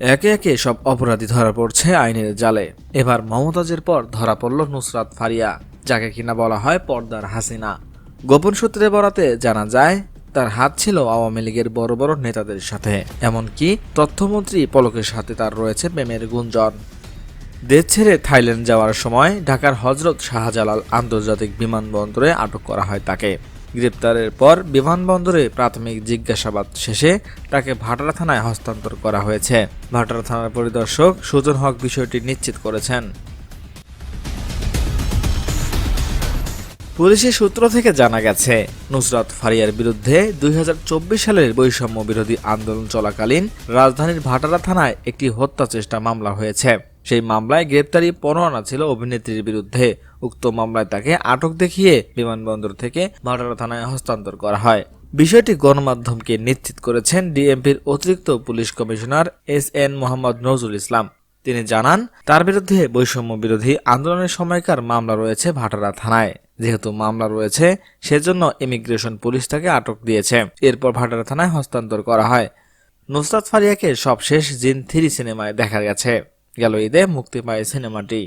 একে একে সব অপরাধী ধরা পড়ছে আইনের জালে। এবার মমতাজের পর ধরা পড়ল নুসরাত ফারিয়া, যাকে কিনা বলা হয় পর্দার হাসিনা। গোপন সূত্রে বরাতে জানা যায়, তার হাত ছিল আওয়ামী লীগের বড় বড় নেতাদের সাথে। এমনকি তথ্যমন্ত্রী পলকের সাথে তার রয়েছে প্রেমের গুঞ্জন। দেশ ছেড়ে থাইল্যান্ড যাওয়ার সময় ঢাকার হজরত শাহজালাল আন্তর্জাতিক বিমানবন্দরে আটক করা হয় তাকে। গ্রেপ্তারের পর বিমানবন্দরে প্রাথমিক জিজ্ঞাসাবাদ শেষে তাকে ভাটারা থানায় হস্তান্তর করা হয়েছে। ভাটারা থানার পরিদর্শক সুজন হক বিষয়টি নিশ্চিত করেছেন। পুলিশের সূত্র থেকে জানা গেছে, নুসরাত ফারিয়ার বিরুদ্ধে দুই হাজার চব্বিশ সালের বৈষম্য বিরোধী আন্দোলন চলাকালীন রাজধানীর ভাটারা থানায় একটি হত্যা চেষ্টা মামলা হয়েছে। সেই মামলায় গ্রেপ্তারি পরোয়ানা ছিল অভিনেত্রীর বিরুদ্ধে। উক্ত মামলায় তাকে আটক দেখিয়ে বিমানবন্দর থেকে ভাটারা থানায় হস্তান্তর করা হয়। বিষয়টি গণমাধ্যমকে নিশ্চিত করেছেন ডিএমপির অতিরিক্ত police commissioner S N Mohammad Nazrul Islam. তিনি জানান, তার বিরুদ্ধে বৈষম্য বিরোধী আন্দোলনের সময়কার মামলা রয়েছে ভাটারা থানায়। যেহেতু মামলা রয়েছে, সেজন্য ইমিগ্রেশন পুলিশ তাকে আটক দিয়েছে। এরপর ভাটারা থানায় হস্তান্তর করা হয়। নুসরাত ফারিয়াকে সবশেষ জিন থ্রি সিনেমায় দেখা গেছে। গেল ঈদে মুক্তি পায় সিনেমাটি।